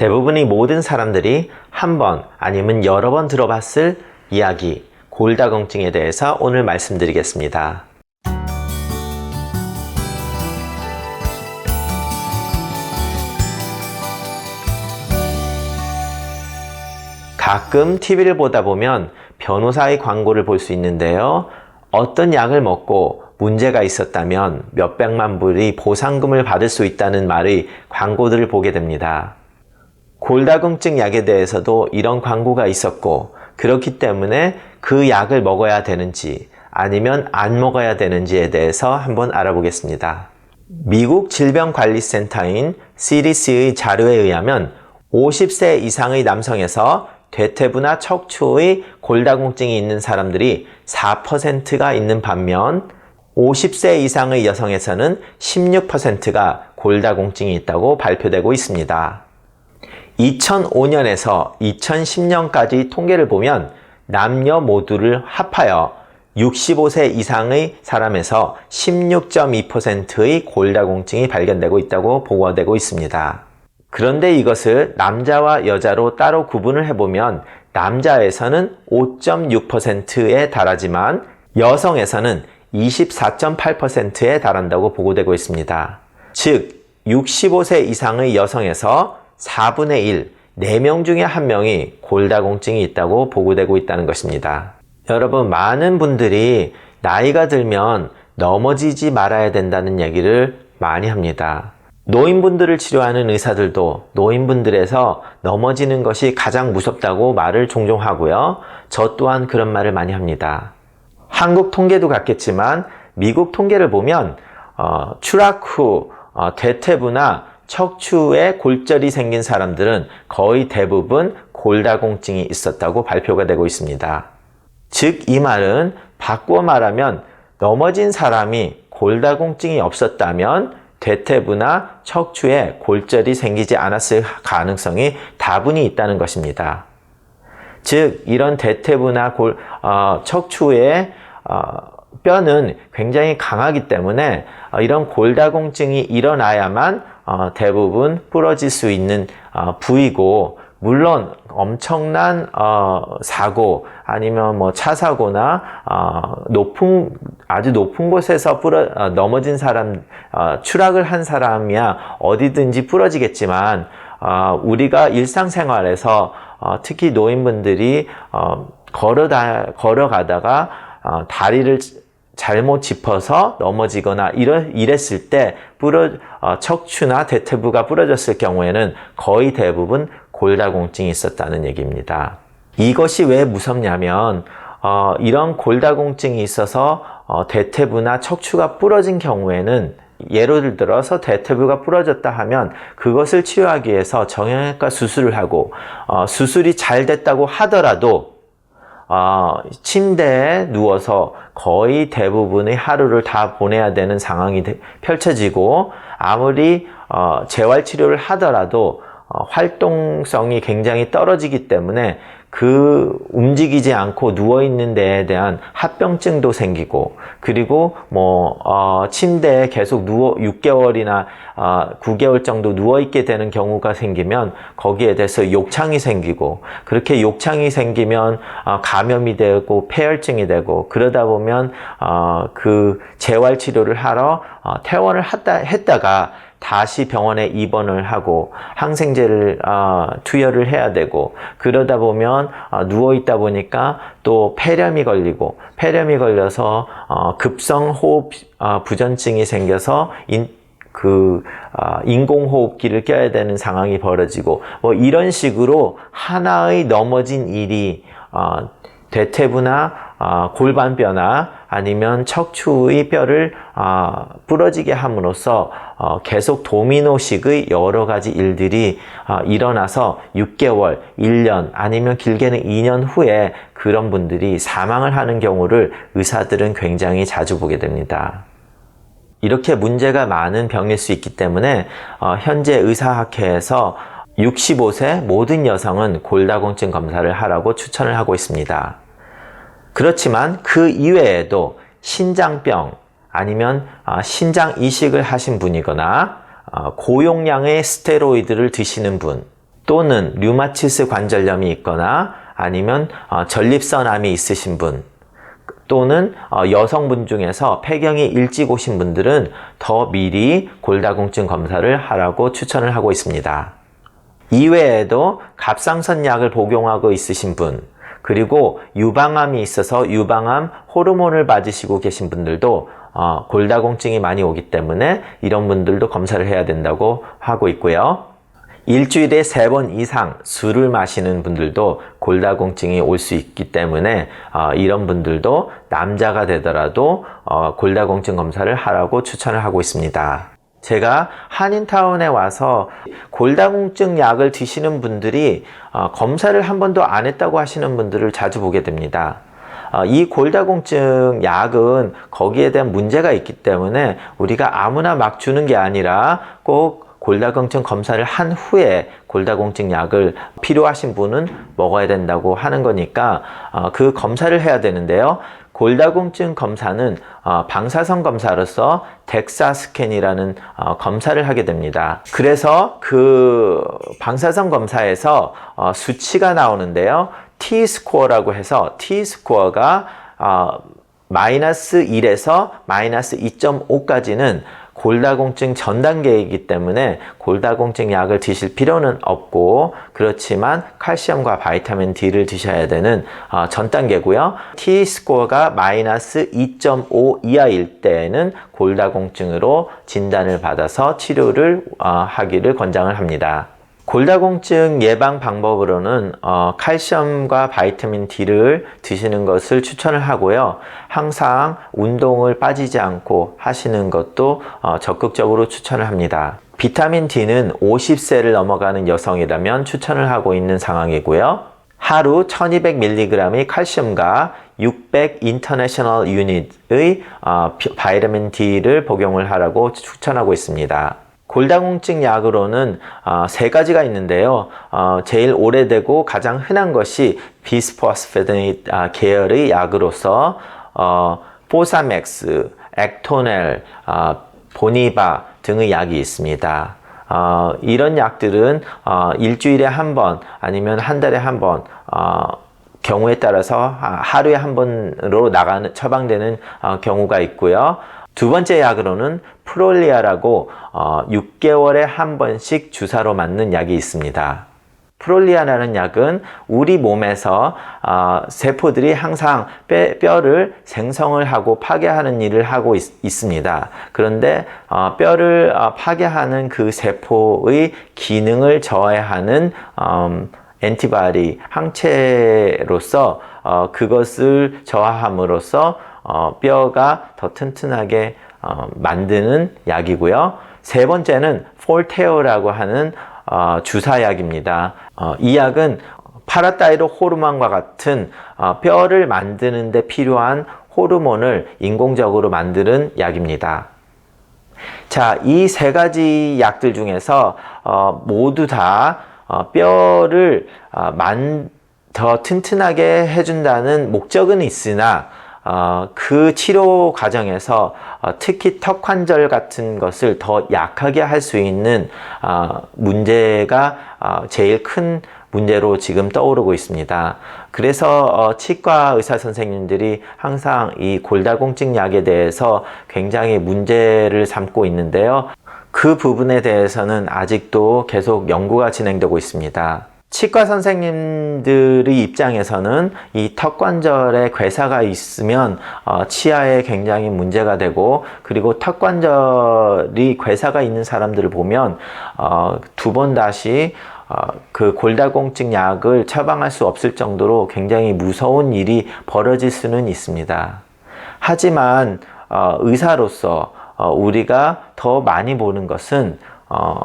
대부분의 모든 사람들이 한 번 아니면 여러 번 들어봤을 이야기, 골다공증에 대해서 오늘 말씀드리겠습니다. 가끔 TV를 보다 보면 변호사의 광고를 볼 수 있는데요. 어떤 약을 먹고 문제가 있었다면 몇백만 불이 보상금을 받을 수 있다는 말의 광고들을 보게 됩니다. 골다공증 약에 대해서도 이런 광고가 있었고, 그렇기 때문에 그 약을 먹어야 되는지 아니면 안 먹어야 되는지에 대해서 한번 알아보겠습니다. 미국 질병관리센터인 CDC의 자료에 의하면 50세 이상의 남성에서 대퇴부나 척추의 골다공증이 있는 사람들이 4%가 있는 반면 50세 이상의 여성에서는 16%가 골다공증이 있다고 발표되고 있습니다. 2005년에서 2010년까지 통계를 보면 남녀 모두를 합하여 65세 이상의 사람에서 16.2%의 골다공증이 발견되고 있다고 보고되고 있습니다. 그런데 이것을 남자와 여자로 따로 구분을 해보면 남자에서는 5.6%에 달하지만 여성에서는 24.8%에 달한다고 보고되고 있습니다. 즉, 65세 이상의 여성에서 4분의 1, 4명 중에 1명이 골다공증이 있다고 보고되고 있다는 것입니다. 여러분, 많은 분들이 나이가 들면 넘어지지 말아야 된다는 얘기를 많이 합니다. 노인분들을 치료하는 의사들도 노인분들에서 넘어지는 것이 가장 무섭다고 말을 종종 하고요. 저 또한 그런 말을 많이 합니다. 한국 통계도 같겠지만 미국 통계를 보면 어, 추락 후 어, 대퇴부나 척추에 골절이 생긴 사람들은 거의 대부분 골다공증이 있었다고 발표가 되고 있습니다. 즉, 이 말은 바꾸어 말하면 넘어진 사람이 골다공증이 없었다면 대퇴부나 척추에 골절이 생기지 않았을 가능성이 다분히 있다는 것입니다. 즉, 이런 대퇴부나 골, 어, 척추에 어, 뼈는 굉장히 강하기 때문에 어, 이런 골다공증이 일어나야만 어, 대부분 부러질 수 있는 어, 부위고 물론 엄청난 어, 사고 아니면 뭐 차 사고나 어, 높은 아주 높은 곳에서 부러, 어, 넘어진 사람 어, 추락을 한 사람이야 어디든지 부러지겠지만 어, 우리가 일상생활에서 어, 특히 노인분들이 어, 걸어다 걸어가다가 어, 다리를 잘못 짚어서 넘어지거나 이러, 이랬을 때 부러, 어, 척추나 대퇴부가 부러졌을 경우에는 거의 대부분 골다공증이 있었다는 얘기입니다. 이것이 왜 무섭냐면 어, 이런 골다공증이 있어서 어, 대퇴부나 척추가 부러진 경우에는 예를 들어서 대퇴부가 부러졌다 하면 그것을 치료하기 위해서 정형외과 수술을 하고 어, 수술이 잘 됐다고 하더라도 어, 침대에 누워서 거의 대부분의 하루를 다 보내야 되는 상황이 되, 펼쳐지고 아무리 어, 재활 치료를 하더라도 어, 활동성이 굉장히 떨어지기 때문에 그 움직이지 않고 누워 있는 데에 대한 합병증도 생기고 그리고 뭐 어, 침대에 계속 누워 6개월이나 어, 9개월 정도 누워 있게 되는 경우가 생기면 거기에 대해서 욕창이 생기고 그렇게 욕창이 생기면 어, 감염이 되고 폐혈증이 되고 그러다 보면 어, 그 재활 치료를 하러 어, 퇴원을 했다, 했다가 다시 병원에 입원을 하고 항생제를 어, 투여를 해야 되고 그러다 보면 어, 누워 있다 보니까 또 폐렴이 걸리고 폐렴이 걸려서 어, 급성 호흡 어, 부전증이 생겨서 인, 그 어, 인공호흡기를 껴야 되는 상황이 벌어지고 뭐 이런 식으로 하나의 넘어진 일이 어, 대퇴부나 어, 골반뼈나 아니면 척추의 뼈를 어, 부러지게 함으로써 어, 계속 도미노식의 여러 가지 일들이 어, 일어나서 6개월, 1년 아니면 길게는 2년 후에 그런 분들이 사망을 하는 경우를 의사들은 굉장히 자주 보게 됩니다. 이렇게 문제가 많은 병일 수 있기 때문에 어, 현재 의사학회에서 65세 모든 여성은 골다공증 검사를 하라고 추천을 하고 있습니다. 그렇지만 그 이외에도 신장병 아니면 어, 신장 이식을 하신 분이거나 어, 고용량의 스테로이드를 드시는 분 또는 류마티스 관절염이 있거나 아니면 어, 전립선암이 있으신 분 또는 어, 여성분 중에서 폐경이 일찍 오신 분들은 더 미리 골다공증 검사를 하라고 추천을 하고 있습니다. 이외에도 갑상선 약을 복용하고 있으신 분, 그리고 유방암이 있어서 유방암 호르몬을 맞으시고 계신 분들도 어, 골다공증이 많이 오기 때문에 이런 분들도 검사를 해야 된다고 하고 있고요. 일주일에 세 번 이상 술을 마시는 분들도 골다공증이 올 수 있기 때문에 어, 이런 분들도 남자가 되더라도 어, 골다공증 검사를 하라고 추천을 하고 있습니다. 제가 한인타운에 와서 골다공증 약을 드시는 분들이 어, 검사를 한 번도 안 했다고 하시는 분들을 자주 보게 됩니다. 어, 이 골다공증 약은 거기에 대한 문제가 있기 때문에 우리가 아무나 막 주는 게 아니라 꼭 골다공증 검사를 한 후에 골다공증 약을 필요하신 분은 먹어야 된다고 하는 거니까 어, 그 검사를 해야 되는데요. 골다공증 검사는 어, 방사선 검사로서 덱사 스캔이라는 어, 검사를 하게 됩니다. 그래서 그 방사선 검사에서 어, 수치가 나오는데요. T 스코어라고 해서 T 스코어가 어, 마이너스 1에서 마이너스 2.5까지는 골다공증 전 단계이기 때문에 골다공증 약을 드실 필요는 없고 그렇지만 칼슘과 바이타민 D를 드셔야 되는 어, 전 단계고요. T 스코어가 마이너스 2.5 이하일 때에는 골다공증으로 진단을 받아서 치료를 어, 하기를 권장을 합니다. 골다공증 예방 방법으로는 어, 칼슘과 바이타민 D를 드시는 것을 추천을 하고요. 항상 운동을 빠지지 않고 하시는 것도 어, 적극적으로 추천을 합니다. 비타민 D는 50세를 넘어가는 여성이라면 추천을 하고 있는 상황이고요. 하루 1200mg의 칼슘과 600 인터내셔널 유닛의 어, 비- 바이타민 D를 복용을 하라고 추천하고 있습니다. 골다공증 약으로는 어, 세 가지가 있는데요. 어, 제일 오래되고 가장 흔한 것이 비스포스페드 아, 계열의 약으로서 어, 포사맥스, 액토넬, 아, 보니바 등의 약이 있습니다. 어, 이런 약들은 어, 일주일에 한 번 아니면 한 달에 한 번, 어, 경우에 따라서 아, 하루에 한 번으로 나가는 처방되는 어, 경우가 있고요. 두 번째 약으로는 프롤리아라고 어, 6개월에 한 번씩 주사로 맞는 약이 있습니다. 프롤리아라는 약은 우리 몸에서 어, 세포들이 항상 뼈, 를 생성을 하고 파괴하는 일을 하고 있, 습니다 그런데 어, 뼈를 어, 파괴하는 그 세포의 기능을 저해하는 음, 엔티바디 항체로서 어, 그것을 저하함으로써 어, 뼈가 더 튼튼하게 어, 만드는 약이고요. 세 번째는 폴테오라고 하는 어, 주사약입니다. 어, 이 약은 파라다이로 호르몬과 같은 어, 뼈를 만드는 데 필요한 호르몬을 인공적으로 만드는 약입니다. 자, 이 세 가지 약들 중에서 어, 모두 다 어, 뼈를 어, 만, 더 튼튼하게 해준다는 목적은 있으나 어, 그 치료 과정에서 어, 특히 턱 관절 같은 것을 더 약하게 할 수 있는 어, 문제가 어, 제일 큰 문제로 지금 떠오르고 있습니다. 그래서 어, 치과 의사 선생님들이 항상 이 골다공증 약에 대해서 굉장히 문제를 삼고 있는데요. 그 부분에 대해서는 아직도 계속 연구가 진행되고 있습니다. 치과 선생님들의 입장에서는 이 턱관절에 괴사가 있으면 어, 치아에 굉장히 문제가 되고 그리고 턱관절이 괴사가 있는 사람들을 보면 어, 두 번 다시 어, 그 골다공증 약을 처방할 수 없을 정도로 굉장히 무서운 일이 벌어질 수는 있습니다. 하지만 어, 의사로서 어, 우리가 더 많이 보는 것은 어,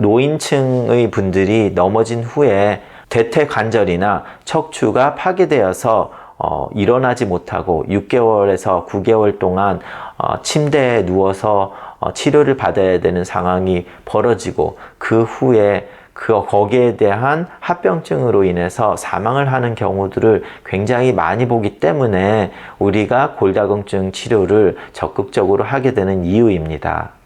노인층의 분들이 넘어진 후에 대퇴 관절이나 척추가 파괴되어서 어, 일어나지 못하고 6개월에서 9개월 동안 어, 침대에 누워서 어, 치료를 받아야 되는 상황이 벌어지고 그 후에 그 거기에 대한 합병증으로 인해서 사망을 하는 경우들을 굉장히 많이 보기 때문에 우리가 골다공증 치료를 적극적으로 하게 되는 이유입니다.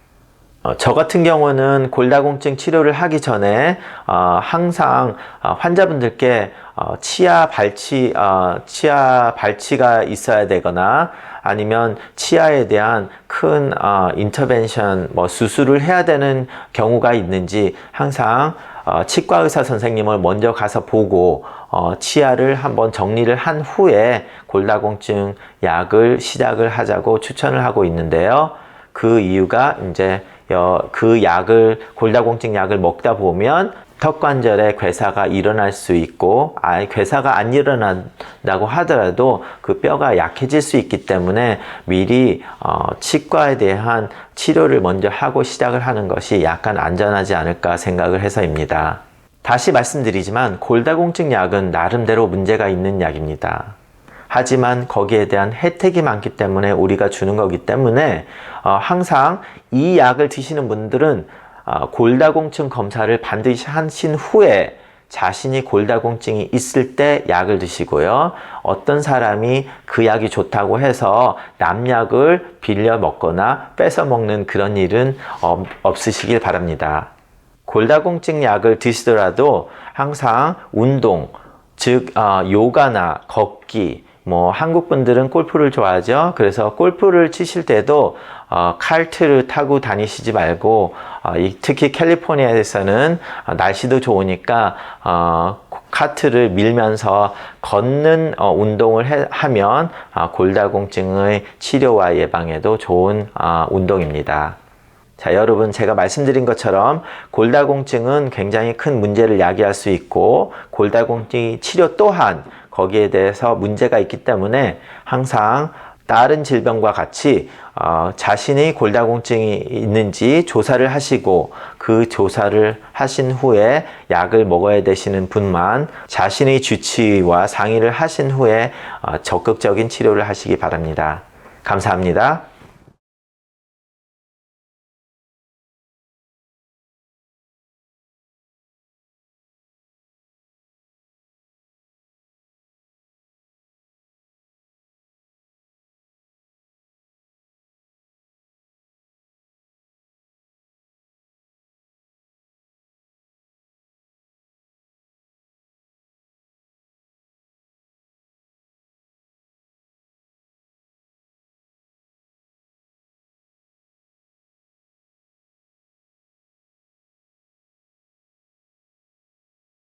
어, 저 같은 경우는 골다공증 치료를 하기 전에 어, 항상 어, 환자분들께 어, 치아 발치 어, 치아 발치가 있어야 되거나 아니면 치아에 대한 큰 어, 인터벤션 뭐 수술을 해야 되는 경우가 있는지 항상 어, 치과 의사 선생님을 먼저 가서 보고 어, 치아를 한번 정리를 한 후에 골다공증 약을 시작을 하자고 추천을 하고 있는데요. 그 이유가 이제 여- 그 약을 골다공증 약을 먹다 보면 턱 관절에 괴사가 일어날 수 있고 아 괴사가 안 일어난다고 하더라도 그 뼈가 약해질 수 있기 때문에 미리 어, 치과에 대한 치료를 먼저 하고 시작을 하는 것이 약간 안전하지 않을까 생각을 해서입니다. 다시 말씀드리지만 골다공증 약은 나름대로 문제가 있는 약입니다. 하지만 거기에 대한 혜택이 많기 때문에 우리가 주는 거기 때문에 어, 항상 이 약을 드시는 분들은 어, 골다공증 검사를 반드시 하신 후에 자신이 골다공증이 있을 때 약을 드시고요. 어떤 사람이 그 약이 좋다고 해서 남약을 빌려 먹거나 뺏어 먹는 그런 일은 없- 없으시길 바랍니다. 골다공증 약을 드시더라도 항상 운동, 즉 어, 요가나 걷기, 뭐 한국 분들은 골프를 좋아하죠. 그래서 골프를 치실 때도 어, 칼트를 타고 다니시지 말고 어, 이- 특히 캘리포니아에서는 어, 날씨도 좋으니까 어, 카트를 밀면서 걷는 어, 운동을 해- 하면 어, 골다공증의 치료와 예방에도 좋은 어, 운동입니다. 자, 여러분, 제가 말씀드린 것처럼 골다공증은 굉장히 큰 문제를 야기할 수 있고, 골다공증 치료 또한 거기에 대해서 문제가 있기 때문에 항상 다른 질병과 같이 어, 자신이 골다공증이 있는지 조사를 하시고 그 조사를 하신 후에 약을 먹어야 되시는 분만 자신의 주치의와 상의를 하신 후에 어, 적극적인 치료를 하시기 바랍니다. 감사합니다.